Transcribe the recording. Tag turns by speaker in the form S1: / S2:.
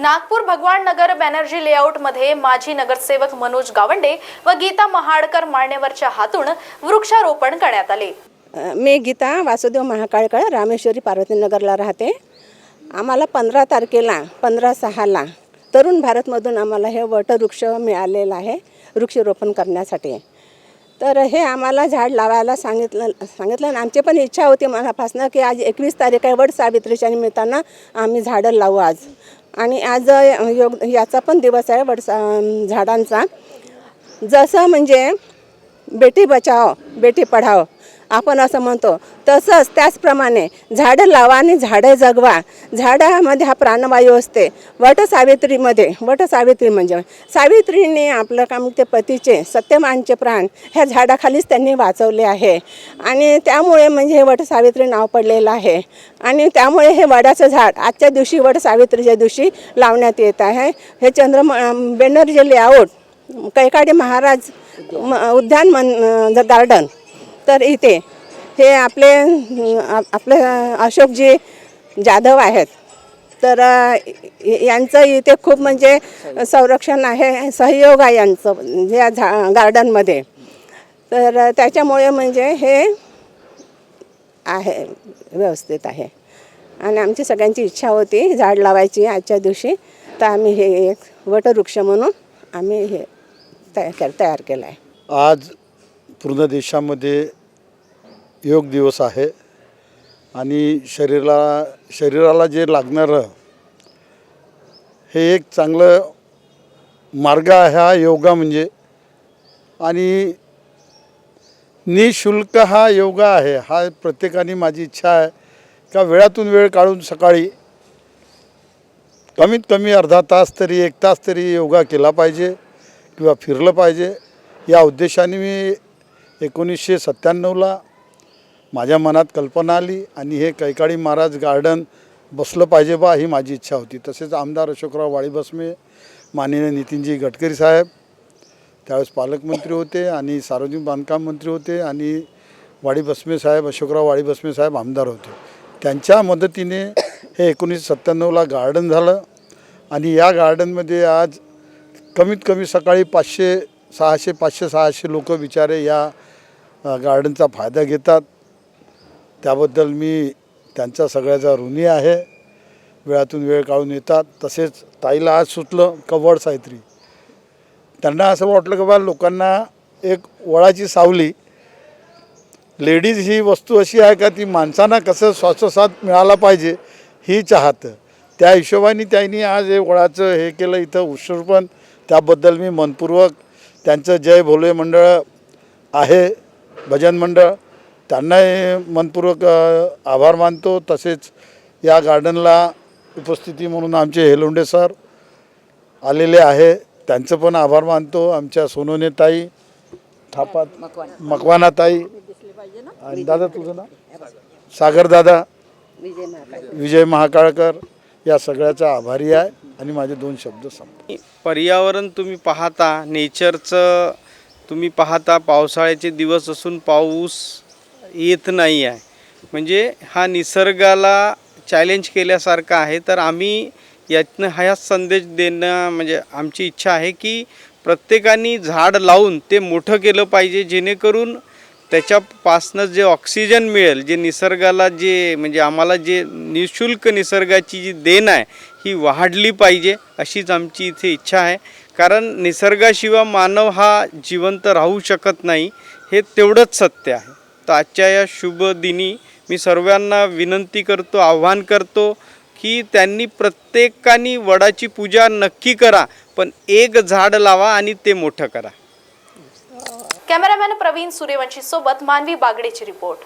S1: नागपूर भगवान नगर बॅनर्जी लेआउटमध्ये माजी नगरसेवक मनोज गावंडे व गीता महाडकर मान्यवरच्या हातून वृक्षारोपण करण्यात आले.
S2: मी गीता वासुदेव महाकाळकर रामेश्वरी पार्वतीनगरला राहते. आम्हाला पंधरा तारखेला पंधरा सहाला तरुण भारतमधून आम्हाला हे वटवृक्ष मिळालेलं आहे वृक्षरोपण करण्यासाठी. तर हे आम्हाला झाड लावायला सांगितलं सांगितलं आणि आमची पण इच्छा होती मनापासनं की आज एकवीस तारीख आहे वट सावित्रीच्या निमित्तानं आम्ही झाडं लावू आज. आणि आज योग याचा पण दिवस आहे वडसा झाडांचा. जसं म्हणजे बेटी बचाव बेटी पढाव आपण असं म्हणतो. तसंच त्याचप्रमाणे झाडं लावा आणि झाडं जगवा. झाडामध्ये हा प्राणवायू असते. वट सावित्रीमध्ये वट सावित्री म्हणजे सावित्रीने आपलं काम ते पतीचे सत्यमानचे प्राण ह्या झाडाखालीच त्यांनी वाचवले आहे. आणि त्यामुळे म्हणजे हे वट सावित्री नाव पडलेलं आहे. आणि त्यामुळे हे वडाचं झाड आजच्या दिवशी वट सावित्रीच्या दिवशी लावण्यात येत आहे. हे चंद्र बेनर्जी लेआउट कैकाडी महाराज म- उद्यान मन गार्डन तर इथे हे आपले आपले अशोकजी जाधव आहेत. तर यांचं इथे खूप म्हणजे संरक्षण आहे सहयोग आहे यांचं म्हणजे या झा गार्डनमध्ये. तर त्याच्यामुळे म्हणजे हे आहे व्यवस्थित आहे. आणि आमची सगळ्यांची इच्छा होती झाड लावायची आजच्या दिवशी. तर आम्ही हे एक वटवृक्ष म्हणून आम्ही हे तयार तयार केलं आहे.
S3: आज पूर्ण देशामध्ये योग दिवस आहे आणि शरीराला शरीराला जे लागणारं हे एक चांगलं मार्ग आहे हा योगा म्हणजे. आणि निशुल्क हा योगा आहे हा प्रत्येकाने माझी इच्छा आहे का वेळातून वेळ काढून सकाळी कमीत कमी अर्धा तास तरी एक तास तरी योगा केला पाहिजे किंवा फिरलं पाहिजे. या उद्देशाने मी एकोणीसशे सत्त्याण्णवला माझ्या मनात कल्पना आली आणि हे कैकाळी महाराज गार्डन बसलं पाहिजे बा ही माझी इच्छा होती. तसेच आमदार अशोकराव वाळी बसमे माननीय नितीनजी गडकरी साहेब त्यावेळेस पालकमंत्री होते आणि सार्वजनिक बांधकाम मंत्री होते आणि वाडी बसमे साहेब अशोकराव वाडी बसमे साहेब आमदार होते. त्यांच्या मदतीने हे एकोणीसशे सत्त्याण्णवला गार्डन झालं आणि या गार्डनमध्ये आज कमीत कमी सकाळी पाचशे सहाशे पाचशे सहाशे लोक बिचारे या गार्डनचा फायदा घेतात. त्याबद्दल मी त्यांचा सगळ्याचा ऋणी आहे. वेळातून वेळ काढून येतात. तसेच ताईला आज सुटलं कवड सायत्री त्यांना असं वाटलं की बा लोकांना एक वळाची सावली. लेडीज ही वस्तू अशी आहे का ती माणसांना कसं श्वासोश्वास मिळाला पाहिजे ही चाहतं. त्या हिशोबाने त्यांनी आज हे वळाचं हे केलं इथं उत्सर्पण त्याबद्दल मी मनपूर्वक त्यांचं जय भोले मंडळ आहे. भजन मंडळ त्यांनाही मनपूर्वक आभार मानतो. तसेच या गार्डनला उपस्थिती म्हणून आमचे हेलोंडे सर आलेले आहे. त्यांचं पण आभार मानतो. आमच्या सोनोने ताई थापात मकवाना ताई आणि दादा तुझं ना सागर दादा विजय महाकाळकर या सगळ्याचा आभारी आहे. आणि माझे दोन शब्द संप
S4: पर्यावरण तुम्ही पाहता नेचरचं तुम्ही पाहता पावसाळ्याचे दिवस असून पाऊस येत नाही आहे. म्हणजे हा निसर्गाला चॅलेंज केल्यासारखा आहे. तर आम्ही यातनं हा संदेश देणं म्हणजे आमची इच्छा आहे की प्रत्येकाने झाड लावून ते मोठं केलं पाहिजे जेणेकरून त्याच्यापासनं जे ऑक्सिजन मिळेल जे निसर्गाला जे म्हणजे आम्हाला जे निशुल्क निसर्गाची जी देण आहे ही वाढली पाहिजे अशीच आमची इथे इच्छा आहे. कारण निसर्गाशिवाय मानव हा जिवंत राहू शकत नाही हे तेवढंच सत्य आहे. तर आजच्या या शुभ दिनी मी सर्वांना विनंती करतो आव्हान करतो की त्यांनी प्रत्येकाने वडाची पूजा नक्की करा पण एक झाड लावा आणि ते मोठं करा.
S1: कॅमेरामॅन प्रवीण सूर्यवंशी सोबत मानवी बागडेची रिपोर्ट.